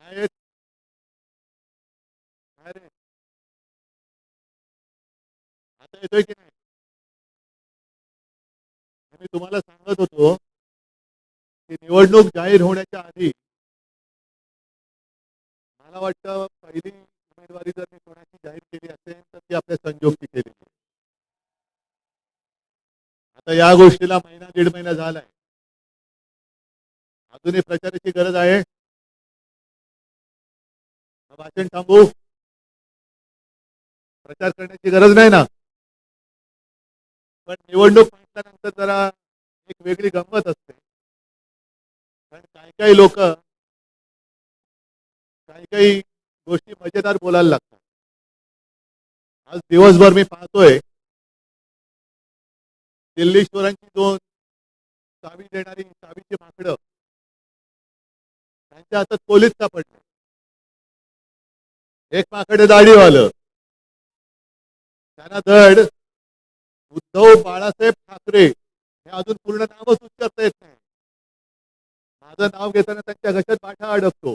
नाही येत आता तुम्हाला सांगत होतो. की निवडणूक जाहीर होण्याच्या आधी मला वाटतं पहिली उमेदवारी जर मी कोणाची जाहीर केली असेल, तर ती आपल्या संजोगची केली. आता या गोष्टीला महिना दीड महिना झालाय. अजूनही प्रचाराची गरज आहे. भाषण थांबू प्रचार करण्याची गरज नाही ना. पण निवडणूक म्हटल्यानंतर जरा एक वेगळी गंमत असते. कारण काही काही लोक काही काही गोष्टी मजेदार बोलायला लागतात. आज दिवसभर मी पाहतोय. दिल्लीश्वरांची दोन चावी देणारी चावीची माकडं. त्यांच्या हातात पोलीस सापडले एक माकडे दाढीवालं. त्यांना धड. उद्धव बाळासाहेब ठाकरे. हे अजून पूर्ण नावच उच्चारता येत नाही. माझं नाव घेताना त्यांच्या घशात पाठा अडकतो.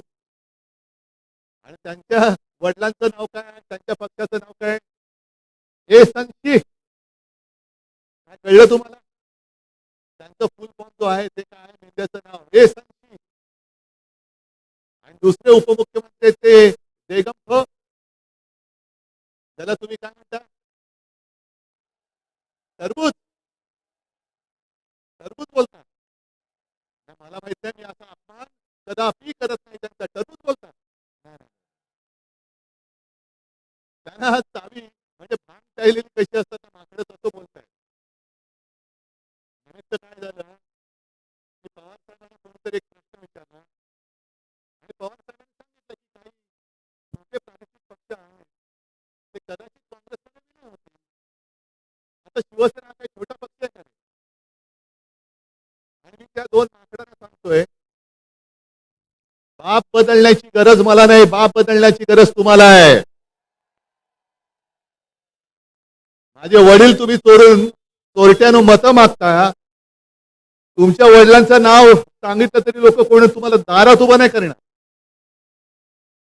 आणि त्यांच्या वडिलांचं नाव काय त्यांच्या पक्षाचं नाव काय हे संशी काय कळलं तुम्हाला? त्यांचं फुल फॉर्म जो आहे ते काय मेंढ्याचं नाव. हे संशी दुसरे उपमुख्यमंत्री ते बेगम हो त्याला तुम्ही काय म्हणता? टरबूज. टरबूज बोलता. मला माहीत नाही मी असा अपमान कदापि करत नाही त्यांचा. टरबूज बोलता. त्यांना हा चावी म्हणजे भांग चाललेली कशी असतात ना माकडं तसं बोलताय निमित्त काय झालं? पवार साहेबांना कोणतरी एक प्रश्न विचारला आणि पवार साहेबांनी सांगितलं की काही छोटे प्रादेशिक पक्ष आहेत ते कदाचित काँग्रेसमध्ये विलीन होतील आता शिवसेना काही छोटा पक्ष आहे. का आणि मी त्या दोन आकड्यांना सांगतोय बाप बदलण्याची गरज मला नाही बाप बदलण्याची गरज तुम्हाला आहे. माझे वडील तुम्ही चोरून चोरट्यानं मतं मागता तुमच्या वडिलांचं नाव सांगितलं तरी लोक कोण तुम्हाला दारात उभं नाही करणार.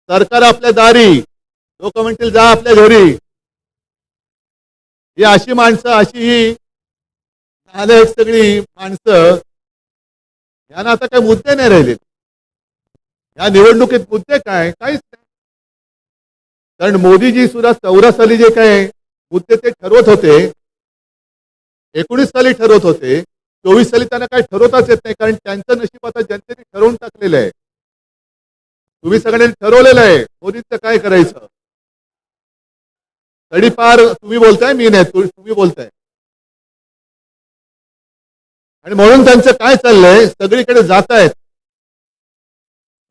सरकार आपल्या दारी लोक म्हणतील जा आपल्या घरी. ही अशी माणसं अशी ही झाले सगळी माणसं. यांना आता काही मुद्दे नाही राहिले या निवडणुकीत मुद्दे काय? काहीच नाही. कारण मोदीजी सुद्धा चौदा साली जे काय मुद्दे ते ठरवत होते एकोणीस साली ठरवत होते चोवीस साली त्यांना काही ठरवताच येत नाही कारण त्यांचं नशीब आता जनतेने ठरवून टाकलेलं आहे. तुम्ही सगळ्यांनी ठरवलेलं आहे मोदींचं काय करायचं? तडीपार तुम्ही बोलताय मी नाही तुम्ही बोलताय आणि म्हणून त्यांचं काय चाललंय सगळीकडे जात आहेत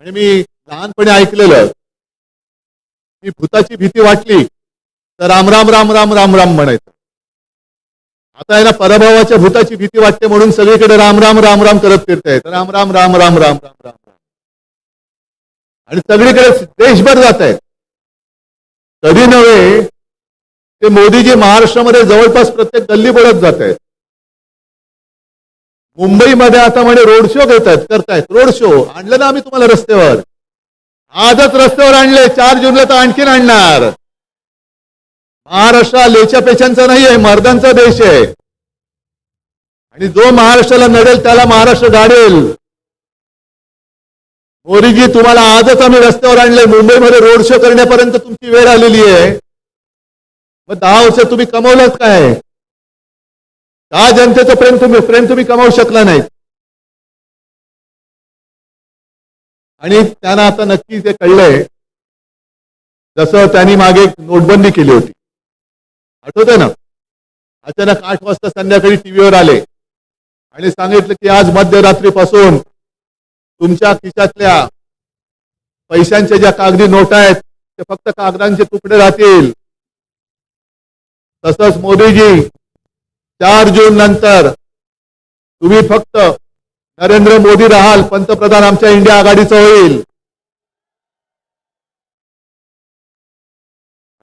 आणि मी लहानपणी ऐकलेलं मी भूताची भीती वाटली तर राम राम राम राम राम राम म्हणायचं आता याला पराभवाच्या भूताची भीती वाटते म्हणून सगळीकडे राम राम राम राम करत फिरतायत राम राम राम राम राम राम राम आणि सगळीकडे देशभर जात आहेत कधी नव्हे ते मोदीजी महाराष्ट्रामध्ये जवळपास प्रत्येक गल्ली बोलत जात आहेत. मुंबईमध्ये आता म्हणे रोड शो घेत आहेत करतायत. Road show. आणलं ना आम्ही तुम्हाला रस्त्यावर. आजच रस्त्यावर आणले चार जूनला तर आणखीन आणणार. महाराष्ट्र लेच्या पेशांचा नाही आहे मर्दांचा देश आहे. आणि जो महाराष्ट्राला नडेल त्याला महाराष्ट्र गाडेल. मोरीजी तुम्हाला आजच आम्ही रस्त्यावर आणले मुंबईमध्ये रोड शो करण्यापर्यंत तुमची वेळ आलेली आहे. मग दहा वर्ष तुम्ही कमवलंच काय? का जनतेचं प्रेम तुम्ही प्रेम तुम्ही कमावू शकला नाही. आणि त्यांना आता नक्की ते कळलंय जसं त्यांनी मागे नोटबंदी केली होती. आठवतंय ना? अचानक आठ वाजता संध्याकाळी टीव्हीवर आले आणि सांगितलं की आज मध्यरात्रीपासून तुमच्या खिशातल्या पैशांच्या ज्या कागदी नोटा आहेत ते फक्त कागदांचे तुकडे राहतील. तसंच मोदीजी चार जून नंतर तुम्ही फक्त नरेंद्र मोदी राहाल पंतप्रधान आमच्या इंडिया आघाडीचं होईल.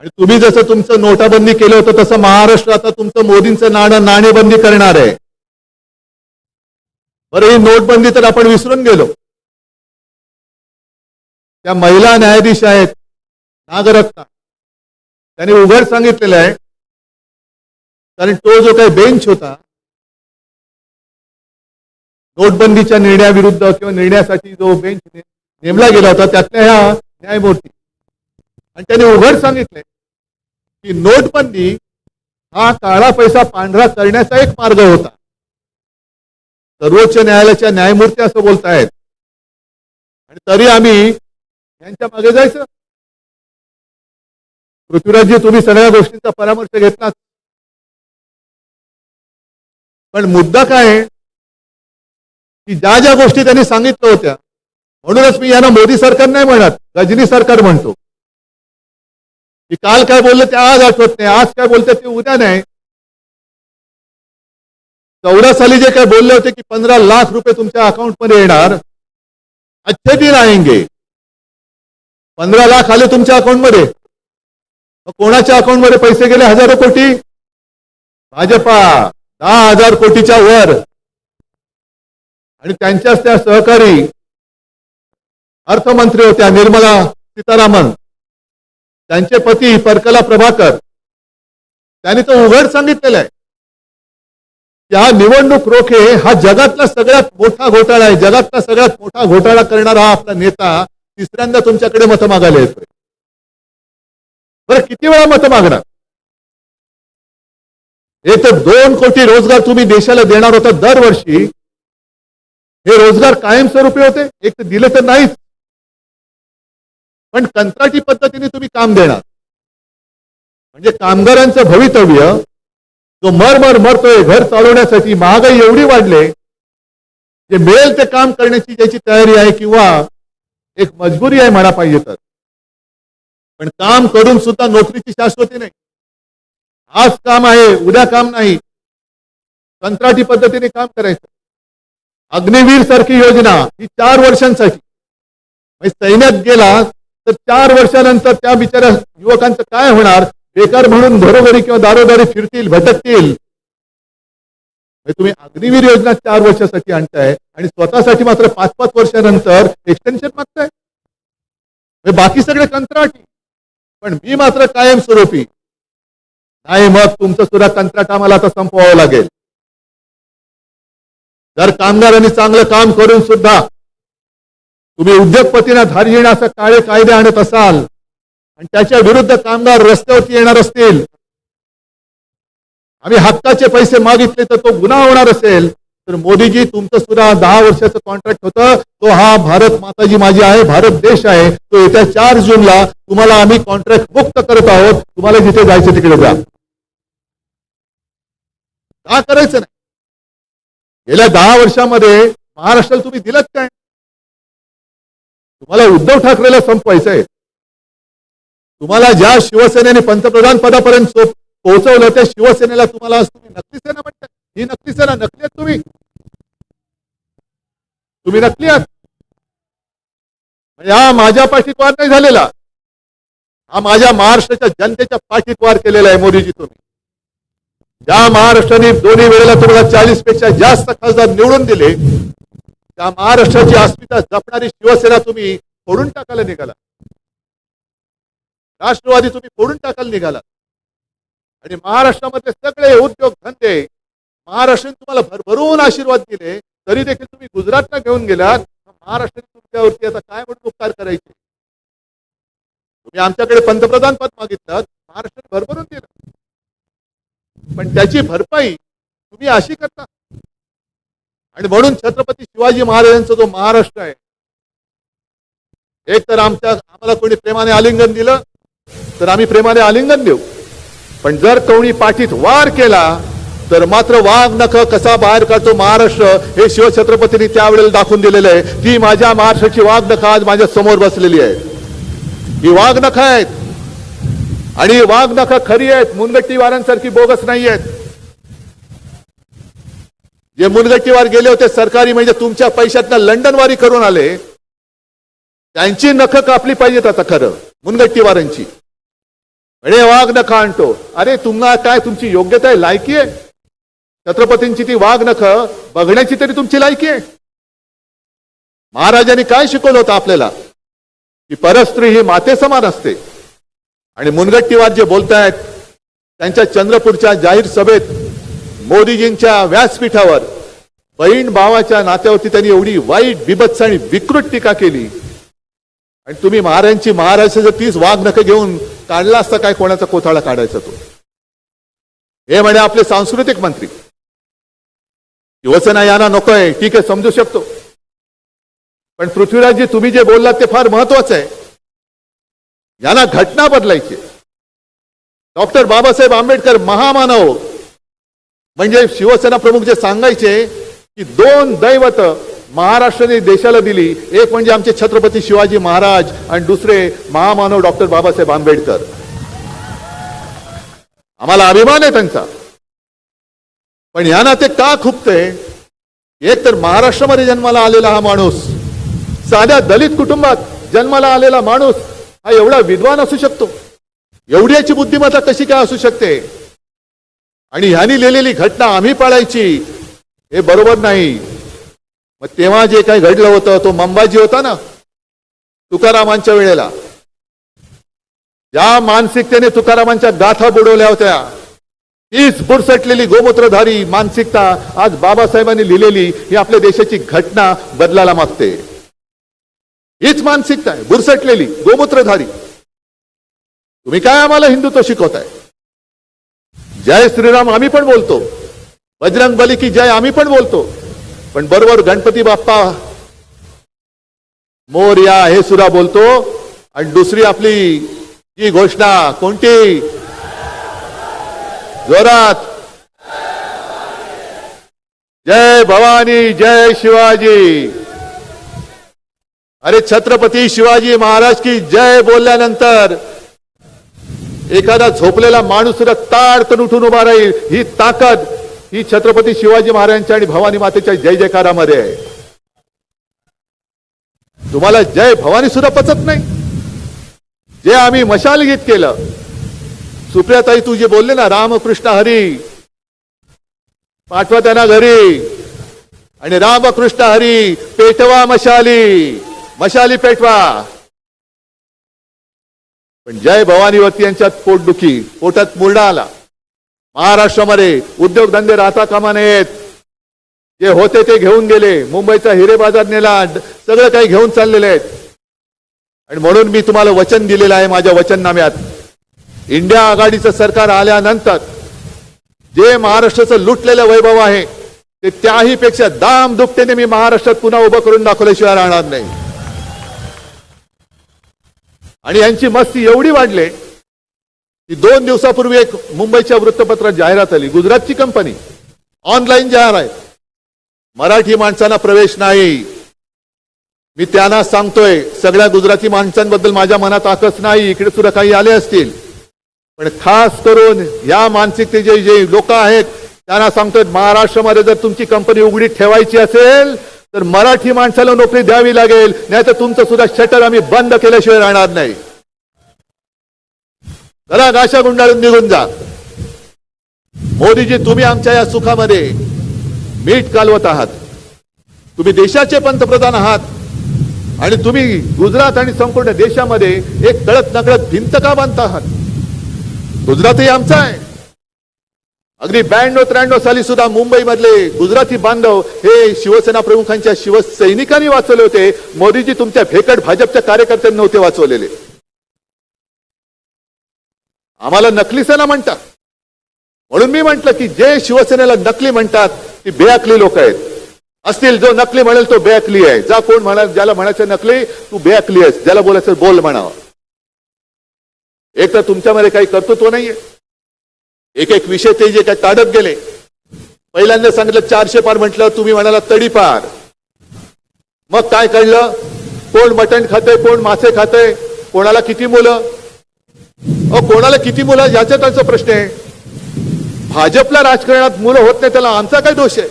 आणि तुम्ही जसं तुमचं नोटाबंदी केलं होतं तसं महाराष्ट्र आता तुमचं मोदींचं नाणं नाणेबंदी करणार आहे. बरं ही नोटबंदी तर आपण विसरून गेलो. त्या महिला न्यायाधीश आहेत नागरत्ना त्यांनी उघड सांगितलेलं आहे कारण तो जो काही बेंच होता नोटबंदीच्या निर्णयाविरुद्ध किंवा निर्णयासाठी जो बेंच नेमला गेला होता त्यातल्या ह्या न्यायमूर्ती. आणि त्यांनी उघड सांगितले की नोटबंदी हा काळा पैसा पांढरा करण्याचा एक मार्ग होता. सर्वोच्च न्यायालयाच्या न्यायमूर्ती असं बोलतायत. आणि तरी आम्ही यांच्या मागे जायचं. पृथ्वीराजजी तुम्ही सगळ्या गोष्टींचा परामर्श घेतलात. पण मुद्दा काय आहे? की ज्या ज्या गोष्टी त्यांनी सांगितल्या होत्या म्हणूनच मी यांना मोदी सरकार नाही म्हणत रजनी सरकार म्हणतो. की काल काय बोललं ते आज आठवत नाही आज काय बोलतात ते उद्या नाही. चौदा साली जे काय बोलले होते की पंधरा लाख रुपये तुमच्या अकाउंटमध्ये येणार अच्छे दिन आएंगे. पंधरा लाख आले तुमच्या अकाउंटमध्ये. मग कोणाच्या अकाउंटमध्ये पैसे गेले? हजारो कोटी. भाजपा. दहा हजार कोटीच्या वर. आणि त्यांच्याच त्या सहकारी अर्थमंत्री होत्या निर्मला सीतारामन. त्यांचे पती परकला प्रभाकर. त्यांनी तर उघड सांगितलेलं आहे. की हा निवडणूक रोखे हा जगातला सगळ्यात मोठा घोटाळा आहे. जगातला सगळ्यात मोठा घोटाळा करणारा हा आपला नेता तिसऱ्यांदा तुमच्याकडे मतं मागायला येतोय. बरं किती वेळा मतं मागणार? एक तर दोन कोटी रोजगार तुम्ही देशाला देणार होता दरवर्षी. हे रोजगार कायमस्वरूपी होते. एक तर दिले तर नाहीच पण कंत्राटी पद्धतीने तुम्ही काम देणार. म्हणजे कामगारांचं भवितव्य जो मर मरतोय घर चालवण्यासाठी महागाई एवढी वाढले जे मिळेल ते काम करण्याची ज्याची तयारी आहे किंवा एक मजबुरी आहे म्हणा पाहिजे तर. पण काम करून सुद्धा नोकरीची शाश्वती नाही. आज काम आहे उद्या काम नाही. कंत्राटी पद्धतीने काम करायचं. अग्निवीर सारखी योजना ही चार वर्षांसाठी. म्हणजे सैन्यात गेला तर चार वर्षानंतर त्या बिचाऱ्या युवकांचं काय होणार? बेकार म्हणून घरोघरी किंवा दारोदारी फिरतील भटकतील. म्हणजे तुम्ही अग्निवीर योजना चार वर्षासाठी आणताय आणि स्वतःसाठी मात्र पाच पाच वर्षानंतर एक्सटेन्शन मागताय. म्हणजे बाकी सगळे कंत्राटी. पण मी मात्र कायमस्वरूपी नाही मग तुमचं सुद्धा कंत्राट आम्हाला आता संपवावं लागेल. जर कामगारांनी चांगलं काम करून सुद्धा तुम्ही उद्योगपतींना धारी असं काळे कायदे आणत असाल आणि त्याच्या विरुद्ध कामगार रस्त्यावरती येणार असतील आम्ही हक्काचे पैसे मागितले तर तो गुन्हा होणार असेल. तर मोदीजी तुमचं सुद्धा दहा वर्षाचं कॉन्ट्रॅक्ट होतं. तो हा भारत माताजी माझी आहे भारत देश आहे. तो येत्या चार जूनला तुम्हाला आम्ही कॉन्ट्रॅक्ट मुक्त करत आहोत. तुम्हाला जिथे जायचं तिकडे जा. का करायचं नाही? गेल्या दहा वर्षामध्ये महाराष्ट्राला तुम्ही दिलत काय? तुम्हाला उद्धव ठाकरेला संपवायचं आहे तुम्हाला ज्या शिवसेनेने पंतप्रधान पदापर्यंत पोहोचवलं त्या शिवसेनेला तुम्हाला आज तुम्ही नकली सेना म्हणताय? ही नकली सेना नकली आहेत तुम्ही? तुम्ही नकली आहात? म्हणजे हा माझ्या पाठीत वार नाही झालेला. हा माझ्या महाराष्ट्राच्या जनतेच्या पाठीत वार केलेला आहे मोदीजी तुम्ही. ज्या महाराष्ट्राने दोन्ही वेळेला तुम्हाला चाळीसपेक्षा जास्त खासदार निवडून दिले त्या महाराष्ट्राची अस्मिता जपणारी शिवसेना तुम्ही फोडून टाकायला निघाला. राष्ट्रवादी तुम्ही फोडून टाकायला निघाला. आणि महाराष्ट्रामध्ये सगळे उद्योग धंदे महाराष्ट्राने तुम्हाला भरभरून आशीर्वाद दिले तरी देखील तुम्ही गुजरातला घेऊन गेलात. महाराष्ट्राने तुमच्यावरती आता काय म्हणून उपकार करायचे? तुम्ही आमच्याकडे पंतप्रधान पद मागितलं महाराष्ट्राने भरभरून दिलं. पण त्याची भरपाई तुम्ही अशी करता. आणि म्हणून छत्रपती शिवाजी महाराजांचा जो महाराष्ट्र आहे एक तर आमच्या आम्हाला कोणी प्रेमाने आलिंगन दिलं तर आम्ही प्रेमाने आलिंगन देऊ. पण जर कोणी पाठीत वार केला तर मात्र वाघ नख कसा बाहेर काढतो महाराष्ट्र हे शिवछत्रपतींनी त्यावेळेला दाखवून दिलेलं आहे. ती माझ्या महाराष्ट्राची वाघ नख आज माझ्यासमोर बसलेली आहे. ही वाघ नख आहेत. आणि वाघ नख खरी आहेत. मुनगट्टीवारांसारखी बोगस नाही आहेत. जे मुनगट्टीवार गेले होते सरकारी म्हणजे तुमच्या पैशातनं लंडनवारी करून आले त्यांची नख कापली पाहिजेत आता खरं मुनगट्टीवारांची अरे वाघ नख आणतो. अरे तुम्हाला काय तुमची योग्यता आहे लायकी आहे. छत्रपतींची ती वाघ नख बघण्याची तरी तुमची लायकी आहे. महाराजांनी काय शिकवलं होतं आपल्याला? की परस्त्री ही माते समान असते. आणि मुनगट्टीवार जे बोलतायत त्यांच्या चंद्रपूरच्या जाहीर सभेत मोदीजींच्या व्यासपीठावर बहीण भावाच्या नात्यावरती त्यांनी एवढी वाईट बिभत्स आणि विकृत टीका केली. आणि तुम्ही महाराजांची महाराष्ट्राचं तीच वाघ नख घेऊन काढला असता काय कोणाचा कोथाळा काढायचा तो? हे म्हणे आपले सांस्कृतिक मंत्री. शिवसेना यांना नकोय ठीक आहे समजू शकतो. पण पृथ्वीराजजी तुम्ही जे बोललात ते फार महत्वाचं आहे. यांना घटना बदलायची डॉक्टर बाबासाहेब आंबेडकर महामानव म्हणजे शिवसेना प्रमुख जे सांगायचे की दोन दैवत महाराष्ट्राने देशाला दिली एक म्हणजे आमचे छत्रपती शिवाजी महाराज आणि दुसरे महामानव डॉक्टर बाबासाहेब आंबेडकर. आम्हाला अभिमान आहे त्यांचा. पण यांना ते का खुपते एक तर महाराष्ट्रामध्ये जन्माला आलेला हा माणूस साध्या दलित कुटुंबात जन्माला आलेला माणूस हा एवढा विद्वान असू शकतो? एवढी याची बुद्धिमत्ता कशी काय असू शकते? आणि ह्यांनी लिहिलेली घटना आम्ही पाळायची हे बरोबर नाही. मग तेव्हा जे काही घडलं होतं तो मंबाजी होता ना तुकारामांच्या वेळेला. ज्या मानसिकतेने तुकारामांच्या गाथा बुडवल्या होत्या. तीच बुरसटलेली गोमूत्रधारी मानसिकता आज बाबासाहेबांनी लिहिलेली ही आपल्या देशाची घटना बदलायला मागते. हीच मानसिकता आहे बुरसटलेली गोमूत्रधारी. तुम्ही काय आम्हाला हिंदुत्व शिकवताय? जय श्रीराम आम्ही पण बोलतो. बजरंग बली की जय आम्ही पण बोलतो. पण बरोबर गणपती बाप्पा मोर्या हे सुद्धा बोलतो आणि दुसरी आपली जी घोषणा कोणती? जोरात. जय भवानी जय शिवाजी. अरे छत्रपती शिवाजी महाराज की जय बोलल्यानंतर एखादा झोपलेला माणूस सुद्धा ताडकन उठून उभा राहील. ही ताकद ही छत्रपती शिवाजी महाराजांच्या आणि भवानी मातेच्या जय जयकारामध्ये आहे. तुम्हाला जय भवानी सुद्धा पचत नाही. जे आम्ही मशाल गीत केलं. सुप्रियाताई तू जे बोलले ना रामकृष्ण हरी पाठवा त्यांना घरी. आणि रामकृष्ण हरी पेटवा मशाली. मशाली पेटवा. पण जय भवानीवरती यांच्यात पोटदुखी पोटात मुरडा आला. महाराष्ट्रामध्ये उद्योगधंदे राहता कामा नयेत. जे होते ते घेऊन गेले मुंबईचा हिरे बाजार नेला सगळं काही घेऊन चाललेले आहेत. आणि म्हणून मी तुम्हाला वचन दिलेलं आहे माझ्या वचननाम्यात. इंडिया आघाडीचं सरकार आल्यानंतर जे महाराष्ट्राचं लुटलेलं वैभव आहे ते त्याही पेक्षा दाम दुपटेने मी महाराष्ट्रात पुन्हा उभं करून दाखवल्याशिवाय राहणार नाही. आणि यांची मस्ती एवढी वाढले की दोन दिवसापूर्वी एक मुंबईच्या वृत्तपत्रात जाहिरात आली गुजरातची कंपनी ऑनलाईन जाहिरात मराठी माणसांना प्रवेश नाही. मी त्यांना सांगतोय सगळ्या गुजराती माणसांबद्दल माझ्या मनात आकस नाही इकडे सुद्धा काही आले असतील. पण खास करून या मानसिकतेचे जे लोक आहेत त्यांना सांगतोय महाराष्ट्रामध्ये जर तुमची कंपनी उघडी ठेवायची असेल तर मराठी माणसाला नोकरी द्यावी लागेल नाही तर तुमचं सुद्धा शटर आम्ही बंद केल्याशिवाय राहणार नाही. जरा नाशा गुंडाळून निघून जा. मोदीजी तुम्ही आमच्या या सुखामध्ये मीठ कालवत आहात. तुम्ही देशाचे पंतप्रधान आहात. आणि तुम्ही गुजरात आणि संपूर्ण देशामध्ये एक तळत नकळत भिंत का बांधता आहात? गुजरातही आमचा आहे. अगदी ब्याण्णव त्र्याण्णव साली सुद्धा मुंबईमधले गुजराती बांधव हे शिवसेना प्रमुखांच्या शिवसैनिकांनी वाचवले होते. मोदीजी तुमच्या भेकट भाजपच्या कार्यकर्त्यांनी नव्हते वाचवलेले. आम्हाला नकली सेना म्हणतात. म्हणून मी म्हंटल की जे शिवसेनेला नकली म्हणतात ती बेअकली लोक आहेत. असतील जो नकली म्हणेल तो बेअकली आहे. जा कोण म्हणा ज्याला म्हणायचं नकली तू बेअकली आहेस. ज्याला बोलायचं बोल म्हणावं. एक तर तुमच्यामध्ये काही कर्तृत्व नाहीये. एक एक विषय ते जे काय ताडत गेले. पहिल्यांदा सांगितलं चारशे पार म्हटलं तुम्ही म्हणाला तडी पार. मग काय कळलं? कोण मटण खाते कोण मासे खाते कोणाला किती मुलं? अ कोणाला किती मुलं? याचा त्यांचा प्रश्न आहे. भाजपला राजकारणात मुलं होत नाही त्याला आमचा काय दोष आहे?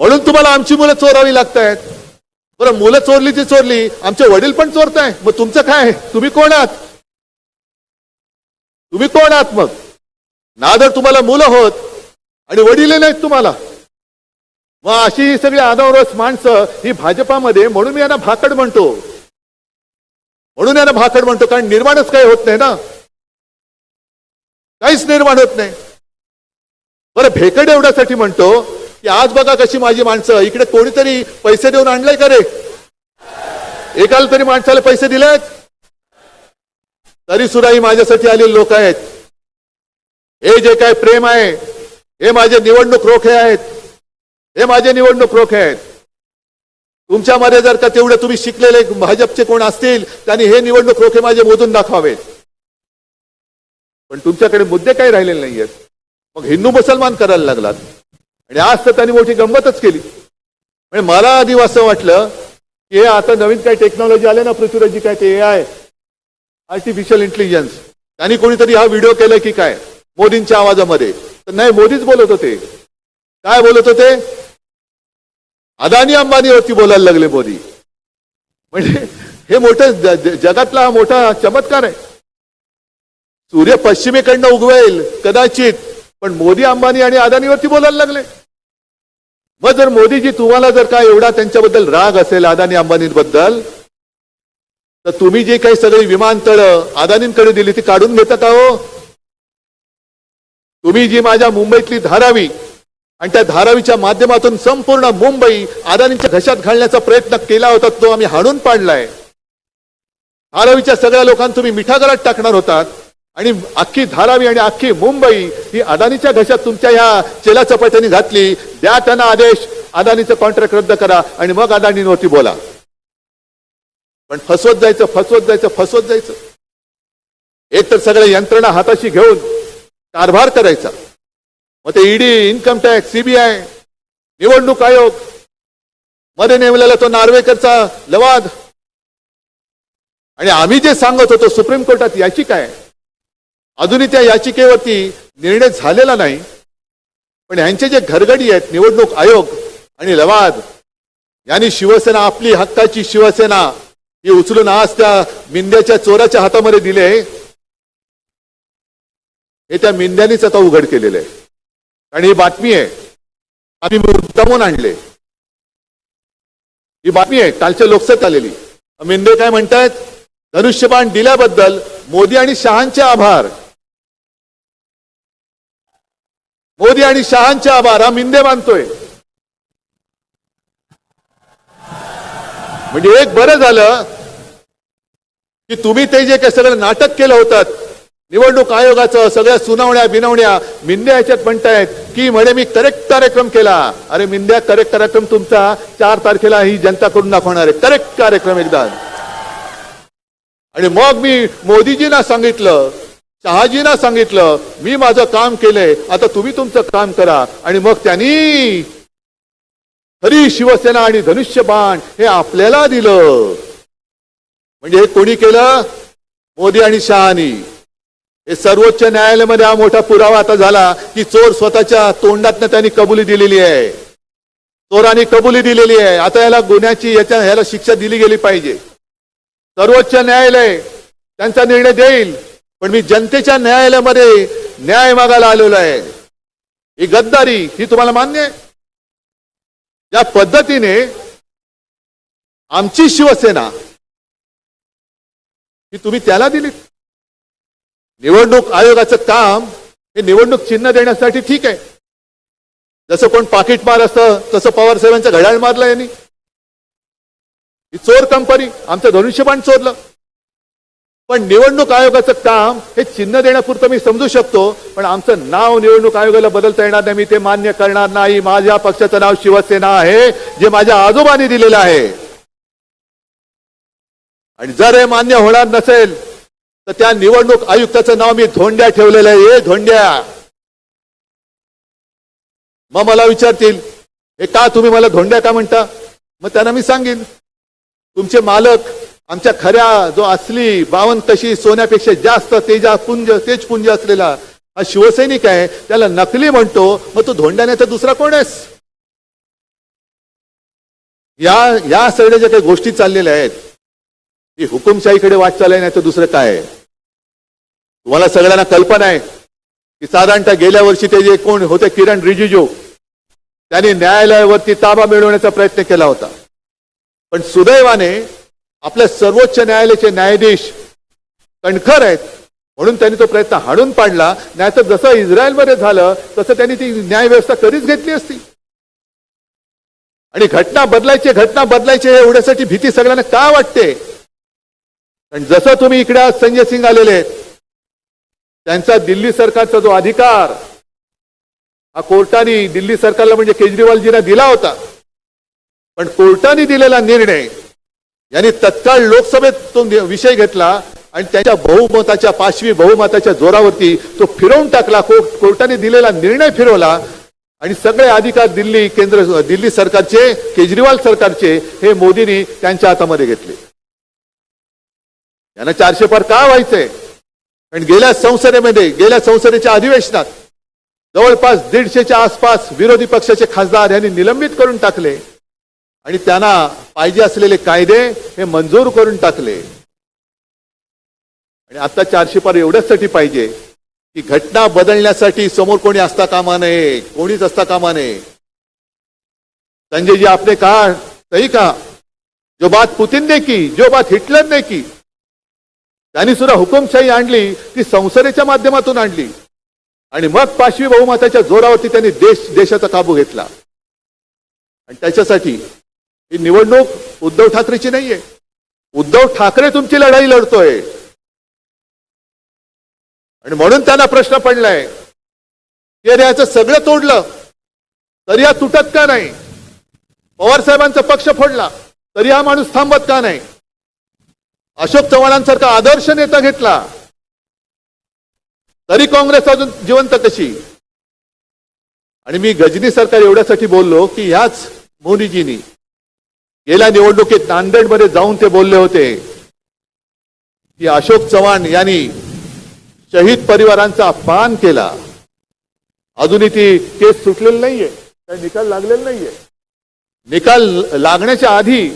म्हणून तुम्हाला आमची मुलं चोरावी लागत आहेत बरं मुलं चोरली ती चोरली आमचे वडील पण चोरताय. मग तुमचं काय? तुम्ही कोण आहात? तुम्ही कोण आहात मग नादर तुम्हाला मुलं होत आणि वडील नाहीत तुम्हाला. मग अशी ही सगळी अनावरस माणसं ही भाजपामध्ये म्हणून मी यांना भाकड म्हणतो. म्हणून यांना भाकड म्हणतो कारण निर्माणच काही होत नाही ना. काहीच निर्माण होत नाही. बरं भेकड एवढ्यासाठी म्हणतो की आज बघा कशी माझी माणसं इकडे कोणीतरी पैसे देऊन आणलंय का रे? एकाला तरी माणसाला पैसे दिलेत? तरी सुद्धा ही माझ्यासाठी आलेले लोक आहेत. हे जे काय प्रेम आहे हे माझे निवडणूक रोखे आहेत. हे माझे निवडणूक रोखे आहेत. तुमच्यामध्ये जर का तेवढे तुम्ही शिकलेले भाजपचे कोण असतील त्यांनी हे निवडणूक रोखे माझे मोजून दाखवावेत. पण तुमच्याकडे मुद्दे काही राहिलेले नाही आहेत मग हिंदू मुसलमान करायला लागलात. आणि आज तर त्यांनी मोठी गंमतच केली. म्हणजे मला आधी असं वाटलं की हे आता नवीन काही टेक्नॉलॉजी आले ना पृथ्वीराजी काय ते ए आय आर्टिफिशियल इंटेलिजन्स त्यांनी कोणीतरी हा व्हिडिओ केलाय की काय? मोदींच्या आवाजामध्ये. तर नाही मोदीच बोलत होते. काय बोलत होते? अदानी अंबानीवरती बोलायला लागले मोदी. म्हणजे हे मोठं जगातला हा मोठा चमत्कार आहे. सूर्य पश्चिमेकडनं उगवेल कदाचित. पण मोदी अंबानी आणि अदानीवरती बोलायला लागले. मग जर मोदीजी तुम्हाला जर का एवढा त्यांच्याबद्दल राग असेल अदानी अंबानीबद्दल तर तुम्ही जी काही सगळी विमानतळ अदानींकडे दिली ती काढून घेता का हो तुम्ही जी माझ्या मुंबईतली धारावी आणि त्या धारावीच्या माध्यमातून संपूर्ण मुंबई अदानींच्या घशात घालण्याचा प्रयत्न केला होता तो आम्ही हाणून पाडलाय. धारावीच्या सगळ्या लोकांना तुम्ही मिठागरात टाकणार होतात आणि अख्खी धारावी आणि अख्खी मुंबई ही अदानीच्या घशात तुमच्या ह्या चेला चपाट्याने घातली. द्या त्यांना आदेश अदानीचं कॉन्ट्रॅक्ट रद्द करा आणि मग अदानीवरती बोला. पण फसवत जायचं फसवत जायचं फसवत जायचं. एक तर सगळ्या यंत्रणा हाताशी घेऊन कारभार करायचा. मग ते ईडी इन्कम टॅक्स सीबीआय निवडणूक आयोगमध्ये नेमलेला तो नार्वेकरचा लवाद. आणि आम्ही जे सांगत होतो सुप्रीम कोर्टात याचिका आहे अजूनही त्या याचिकेवरती निर्णय झालेला नाही. पण यांचे जे घरगडी आहेत निवडणूक आयोग आणि लवाद यांनी शिवसेना आपली हक्काची शिवसेना ही उचलून आज त्या मिंद्याच्या चोराच्या हातामध्ये दिले हे त्या मिंद्यानेच आता उघड केलेलं आहे. आणि ही बातमी आहे आम्ही मुद्दामून आणले. ही बातमी आहे कालच्या लोकसभेत आलेली. मिंदे काय म्हणतायत धनुष्यबाण दिल्याबद्दल मोदी आणि शहांचे आभार. मोदी आणि शहांचे आभार हा मिंदे मानतोय. म्हणजे एक बरं झालं की तुम्ही ते जे काही सगळं नाटक केलं होतं निवडणूक आयोगाचं सगळ्या सुनावण्या बिनवण्या मिंद्या याच्यात म्हणतायत की म्हणे मी करेक्ट कार्यक्रम केला. अरे मिंद्या करेक्ट कार्यक्रम तुमचा. चार तारखेला ही जनता करून दाखवणार आहे. करेक्ट कार्यक्रम एकदा. आणि मग मी मोदीजींना सांगितलं शहाजींना सांगितलं मी माझं काम केलंय. आता तुम्ही तुमचं काम करा. आणि मग त्यांनी खरी शिवसेना आणि धनुष्यबाण हे आपल्याला दिलं. म्हणजे हे कोणी केलं? मोदी आणि शहानी. हे सर्वोच्च न्यायालयामध्ये हा मोठा पुरावा आता झाला की चोर स्वतःच्या तोंडातनं त्यांनी कबुली दिलेली आहे. चोरांनी कबुली दिलेली आहे. आता याला गुन्ह्याची याच्या ह्याला शिक्षा दिली गेली पाहिजे. सर्वोच्च न्यायालय त्यांचा निर्णय देईल पण मी जनतेच्या न्यायालयामध्ये न्याय मागायला आलेलो आहे. ही गद्दारी ही तुम्हाला मान्य आहे? या पद्धतीने आमची शिवसेना ही तुम्ही त्याला दिलीत. निवडणूक आयोगाचं काम हे निवडणूक चिन्ह देण्यासाठी ठीक आहे. जसं कोण पाकिट मार असतं तसं पवार साहेबांचं घड्याळ मारलं यांनी. ही चोर कंपनी आमचं धनुष्यबाण चोरलं. पण निवडणूक आयोगाचं काम हे चिन्ह देण्यापुरतं मी समजू शकतो पण आमचं नाव निवडणूक आयोगाला बदलता येणार नाही मी ते मान्य करणार नाही. माझ्या पक्षाचं नाव शिवसेना आहे जे माझ्या आजोबांनी दिलेलं आहे. आणि जर हे मान्य होणार नसेल तर त्या निवडणूक आयुक्ताचं नाव मी धोंड्या ठेवलेलं आहे. ए धोंड्या! मग मला विचारतील हे का तुम्ही मला धोंड्या का म्हणता? मग त्यांना मी सांगेन तुमचे मालक आमच्या खऱ्या जो असली बावन तशी सोन्यापेक्षा जास्त तेजा पुंज तेज पुंज असलेला हा शिवसैनिक आहे त्याला नकली म्हणतो मग तो धोंड्याने तर दुसरा कोण आहेस? या या सगळ्या ज्या काही गोष्टी चाललेल्या आहेत ही हुकुमशाहीकडे वाटचाल आहे नाही तर दुसरं काय आहे? तुम्हाला सगळ्यांना कल्पना आहे की साधारणतः गेल्या वर्षी ते जे कोण होते किरण रिजिजू त्यांनी न्यायालयावरती ताबा मिळवण्याचा प्रयत्न केला होता. पण सुदैवाने आपल्या सर्वोच्च न्यायालयाचे न्यायाधीश कणखर आहेत म्हणून त्यांनी तो प्रयत्न हाणून पाडला. नाहीतर जसं इस्रायलमध्ये झालं तसं त्यांनी ती न्यायव्यवस्था कधीच घेतली असती. आणि घटना बदलायची घटना बदलायची एवढ्यासाठी भीती सगळ्यांना का वाटते? आणि जसं तुम्ही इकडे आज संजय सिंग आलेले त्यांचा दिल्ली सरकारचा जो अधिकार हा कोर्टाने दिल्ली सरकारला म्हणजे केजरीवालजींना दिला होता. पण कोर्टाने दिलेला निर्णय यांनी तत्काळ लोकसभेत तो विषय घेतला आणि त्याच्या बहुमताच्या पाचवी बहुमताच्या जोरावरती तो फिरवून टाकला. कोर्ट कोर्टाने दिलेला निर्णय फिरवला आणि सगळे अधिकार दिल्ली केंद्र दिल्ली सरकारचे केजरीवाल सरकारचे हे मोदींनी त्यांच्या हातामध्ये घेतले. यांना चारशे पार का व्हायचंय? कारण गेल्या संसदेमध्ये गेल्या संसदेच्या अधिवेशनात जवळपास दीडशेच्या आसपास विरोधी पक्षाचे खासदार यांनी निलंबित करून टाकले आणि त्यांना पाहिजे असलेले कायदे हे मंजूर करून टाकले. आणि आता चारशे पार एवढ्याचसाठी पाहिजे की घटना बदलण्यासाठी समोर कोणी असता कामा नये कोणीच असता कामा नये. संजय जी आपने कहा सही कहा जो बात पुतिन ने की जो बात हिटलर ने की त्यांनी सुद्धा हुकुमशाही आणली ती संसदेच्या माध्यमातून आणली. आणि मग पाचवी बहुमताच्या जोरावरती त्यांनी देश देशाचा काबू घेतला. आणि त्याच्यासाठी ही निवडणूक उद्धव ठाकरेची नाहीये. उद्धव ठाकरे तुमची लढाई लढतोय. आणि म्हणून त्यांना प्रश्न पडलाय की अरे याचं सगळं तोडलं तरी हा तुटत का नाही? पवार साहेबांचा पक्ष फोडला तरी हा माणूस थांबत का नाही? अशोक चव्हाणांसारखा आदर्श नेता घेतला तरी काँग्रेस अजून जिवंत कशी? आणि मी गजनी सरकार एवढ्यासाठी बोललो की ह्याच मोदीजींनी गेल्या निवडणुकीत नांदेडमध्ये जाऊन ते बोलले होते की अशोक चव्हाण यांनी शहीद परिवारांचा अपमान केला. अजूनही ती केस सुटलेली नाहीये काही निकाल लागलेला नाहीये. निकाल लागण्याच्या आधी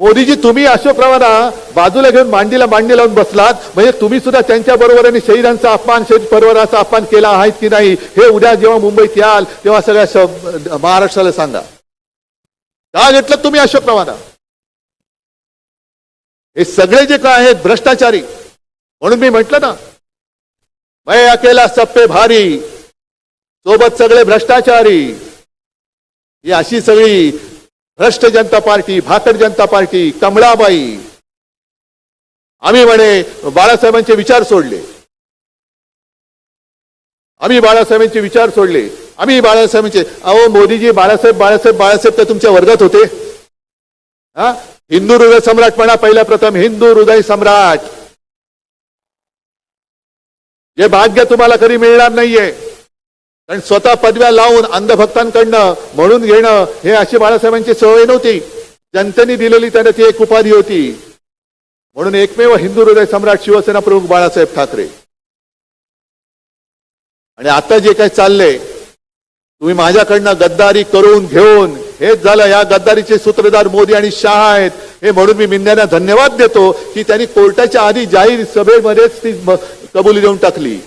मोदीजी तुम्ही अशोकरावांना बाजूला घेऊन मांडीला मांडी लावून बसलात. म्हणजे तुम्ही सुद्धा त्यांच्या बरोबरीने शहीदांचा अपमान शहीद परिवाराचा अपमान केला आहे की नाही हे उद्या जेव्हा मुंबईत याल तेव्हा सगळ्या महाराष्ट्राला सांगा. का घेतलं तुम्ही अशोकरावांना हे सगळे जे काय आहेत भ्रष्टाचारी. म्हणून मी म्हटलं ना मैं अकेला सप्पे भारी सोबत सगळे भ्रष्टाचारी. ही अशी सगळी भ्रष्ट जनता पार्टी भाकड जनता पार्टी कमळाबाई आम्ही म्हणे बाळासाहेबांचे विचार सोडले. आम्ही बाळासाहेबांचे विचार सोडले. आम्ही बाळासाहेबांचे अहो मोदीजी बाळासाहेब बाळासाहेब बाळासाहेब तर तुमच्या वर्गात होते. हा? हिंदू हृदय सम्राट म्हणा पहिल्या प्रथम हिंदू हृदय सम्राट. जे भाग्य तुम्हाला कधी मिळणार नाहीये. कारण स्वतः पदव्या लावून अंधभक्तांकडनं म्हणून घेणं हे अशी बाळासाहेबांची सवय नव्हती. जनतेने दिलेली त्यांना ती एक उपाधी होती. म्हणून एकमेव हिंदू हृदय सम्राट शिवसेना प्रमुख बाळासाहेब ठाकरे. आणि आता जे काही चाललंय तुम्ही माझ्याकडनं गद्दारी करून घेऊन हेच झालं या गद्दारीचे सूत्रधार मोदी आणि शहा आहेत हे म्हणून मी मिंद्यांना धन्यवाद देतो की त्यांनी कोर्टाच्या आधी जाहीर सभेमध्येच ती कबुली देऊन टाकली.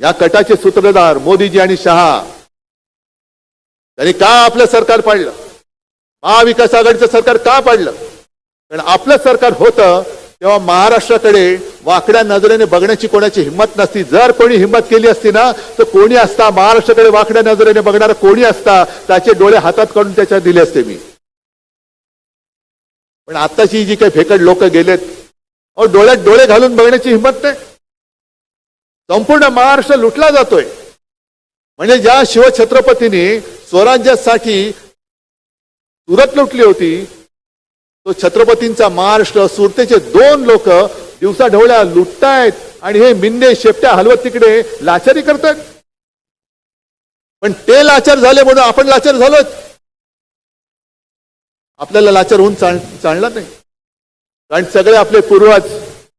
या कटाचे सूत्रधार मोदीजी आणि शहा. त्यांनी का आपलं सरकार पाडलं? महाविकास आघाडीचं सरकार का पाडलं? कारण आपलं सरकार होतं तेव्हा महाराष्ट्राकडे वाकड्या नजरेने बघण्याची कोणाची हिंमत नसती. जर कोणी हिंमत केली असती ना तर कोणी असता? महाराष्ट्राकडे वाकड्या नजरेने बघणारा कोणी असता? त्याचे डोळे हातात काढून त्याच्यात दिले असते मी. पण आताची जी काही फेकड लोक गेलेत अहो डोळ्यात डोळे घालून बघण्याची हिंमत नाही. संपूर्ण महाराष्ट्र लुटला जातोय. म्हणजे ज्या शिवछत्रपतीने स्वराज्यासाठी सुरत लुटली होती तो छत्रपतींचा महाराष्ट्र सुरतेचे दोन लोक दिवसा ढवळ्या लुटतायत आणि हे मिंदे शेपट्या हलवत तिकडे लाचारी करतात. पण ते लाचार झाले म्हणून आपण लाचार झालोच आपल्याला लाचार होऊन चाल चालणार नाही. कारण सगळे आपले पूर्वज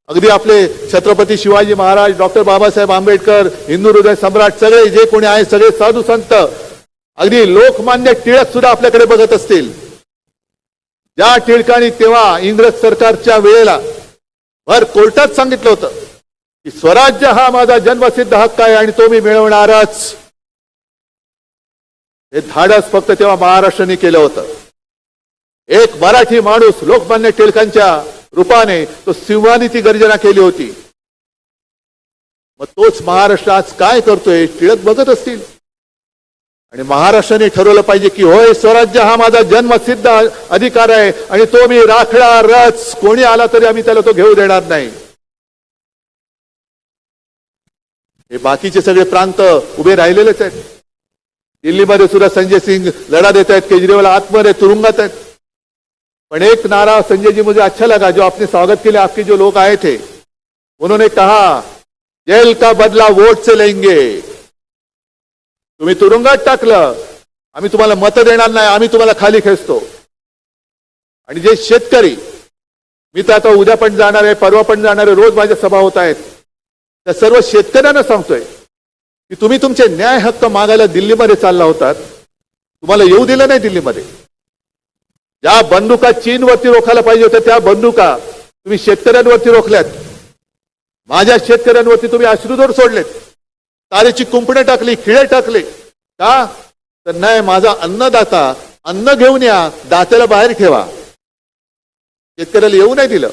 अगदी आपले छत्रपती शिवाजी महाराज डॉक्टर बाबासाहेब आंबेडकर हिंदू हृदय सम्राट सगळे जे कोणी आहेत सगळे साधू संत अगदी लोकमान्य टिळक सुद्धा आपल्याकडे बघत असतील. ज्या टिळकांनी तेव्हा इंग्रज सरकारच्या वेळेला भर कोर्टात सांगितलं होतं की स्वराज्य हा माझा जन्मसिद्ध हक्क आहे आणि तो मी मिळवणारच. हे धाडस फक्त तेव्हा महाराष्ट्राने केलं होतं. एक मराठी माणूस लोकमान्य टिळकांच्या रूपाने तो सिंहानीची गर्जना केली होती. मग तोच महाराष्ट्र आज काय करतोय टिळक बघत असतील. आणि महाराष्ट्राने ठरवलं पाहिजे की होय स्वराज्य हा माझा जन्मसिद्ध अधिकार आहे आणि तो मी राखडा रच कोणी आला तरी आम्ही त्याला तो घेऊ देणार नाही. हे बाकीचे सगळे प्रांत उभे राहिलेलेच आहेत. दिल्लीमध्ये सुद्धा संजय सिंग लढा देत आहेत केजरीवाल आतमध्ये तुरुंगात आहेत. पण एक नारा संजय जी मुझे अच्छा लगा जो आपने स्वागत के लिए आपके जो लोग आए थे। उन्होंने कहा जेल का बदला वोट से लेंगे। तुम्ही तुरुंगात टाकलं आम्ही तुम्हाला मत देणार नाही आम्ही तुम्हाला खाली खेचतो आणि जे शेतकरी। मी तर आता उद्या पण जाणार आहे परवा पण जाणार आहे रोज माझ्या सभा होत आहेत त्या सर्व शेतकऱ्यांना सांगतोय की तुम्ही तुमचे न्याय हक्क मागायला दिल्लीमध्ये चालला होतात। तुम्हाला येऊ दिलं नाही दिल्लीमध्ये। ज्या बंदुका चीनवरती रोखायला पाहिजे होत्या त्या बंदुका तुम्ही शेतकऱ्यांवरती रोखल्यात. माझ्या शेतकऱ्यांवरती तुम्ही अश्रुदोर सोडलेत. तारेची कुंपणे टाकली खिळे टाकले. का? तर नाही माझा अन्नदाता अन्न घेऊन या दात्याला बाहेर ठेवा. शेतकऱ्याला येऊ नाही दिलं.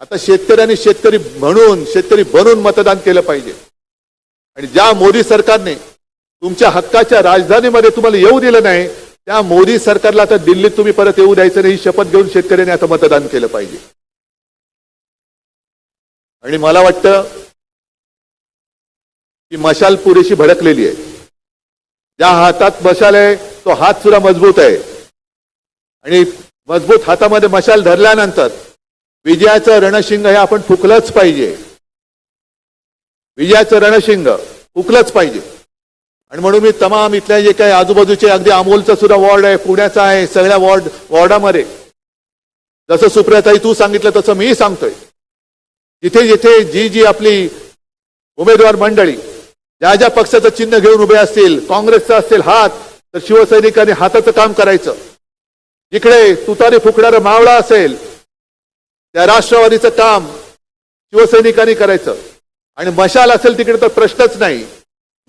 आता शेतकऱ्यांनी शेतकरी म्हणून शेतकरी बनून मतदान केलं पाहिजे. आणि ज्या मोदी सरकारने तुमच्या हक्काच्या राजधानीमध्ये तुम्हाला येऊ दिलं नाही त्या मोदी सरकारला आता दिल्लीत तुम्ही परत येऊ द्यायचं नाही ही शपथ घेऊन शेतकऱ्यांनी आता मतदान केलं पाहिजे. आणि मला वाटतं की मशाल पुरेशी भडकलेली आहे. ज्या हातात मशाल आहे तो हात सुद्धा मजबूत आहे. आणि मजबूत हातामध्ये मशाल धरल्यानंतर विजयाचं रणशिंग हे आपण फुकलंच पाहिजे. विजयाचं रणशिंग फुकलंच पाहिजे. आणि म्हणून मी तमाम इथल्या जे काही आजूबाजूचे अगदी अमोलचा सुद्धा वॉर्ड आहे पुण्याचा आहे सगळ्या वॉर्ड वॉर्डामध्ये. जसं सुप्रियाताई तू सांगितलं तसं मी सांगतोय. जिथे जिथे जी जी आपली उमेदवार मंडळी ज्या ज्या पक्षाचं चिन्ह घेऊन उभे असतील काँग्रेसचा असतील हात तर शिवसैनिकांनी हाताचं काम करायचं. इकडे तुतारी फुकणारं मावळा असेल त्या राष्ट्रवादीचं काम शिवसैनिकांनी करायचं. आणि मशाल असेल तिकडे तर प्रश्नच नाही.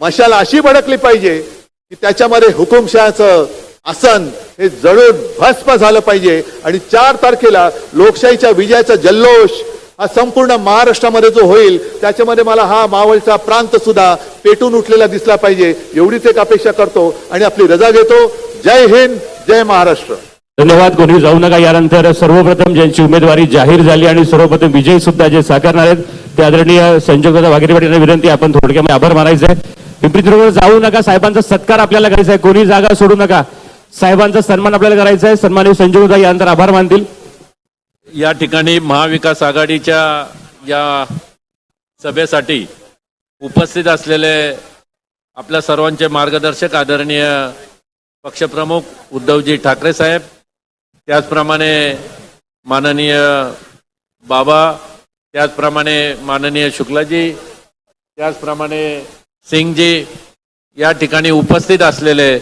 मशाल अशी भडकली पाहिजे की त्याच्यामध्ये हुकुमशहाचं आसन हे जळून भस्म झालं पाहिजे. आणि चार तारखेला लोकशाहीच्या विजयाचा जल्लोष हा संपूर्ण महाराष्ट्रामध्ये जो होईल त्याच्यामध्ये मला हा मावळचा प्रांत सुद्धा पेटून उठलेला दिसला पाहिजे. एवढीच एक अपेक्षा करतो आणि आपली रजा घेतो. जय हिंद जय महाराष्ट्र. धन्यवाद कोणी जाऊ नका यानंतर. सर्वप्रथम ज्यांची उमेदवारी जाहीर झाली आणि सर्वप्रथम विजय सुद्धा जे साकारणार आहेत ते आदरणीय संजय वाघेरे यांना विनंती आपण थोडक्यामध्ये आभार मानायचे. आहे पिंपरी चिंचवडवर जाऊ नका. साहेबांचा सत्कार आपल्याला करायचा आहे. कोणी जागा सोडू नका. साहेबांचा सन्मान आपल्याला करायचा आहे. सन्माननीय संजय यानंतर आभार मानतील. या ठिकाणी महाविकास आघाडीच्या या सभेसाठी उपस्थित असलेले आपल्या सर्वांचे मार्गदर्शक आदरणीय पक्षप्रमुख उद्धवजी ठाकरे साहेब त्याचप्रमाणे माननीय बाबा त्याचप्रमाणे माननीय शुक्लाजी त्याचप्रमाणे सिंगजी या ठिकाणी उपस्थित असलेले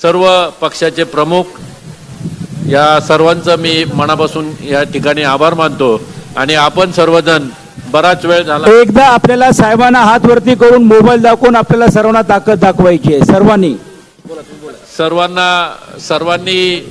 सर्व पक्षाचे प्रमुख या सर्वांचं मी मनापासून या ठिकाणी आभार मानतो आणि आपण सर्वजण बराच वेळ झाला. एकदा आपल्याला साहेबांना हात वरती करून मोबाईल दाखवून आपल्याला सर्वांना ताकद दाखवायची आहे. सर्वांनी. सर्वांना सर्वांनी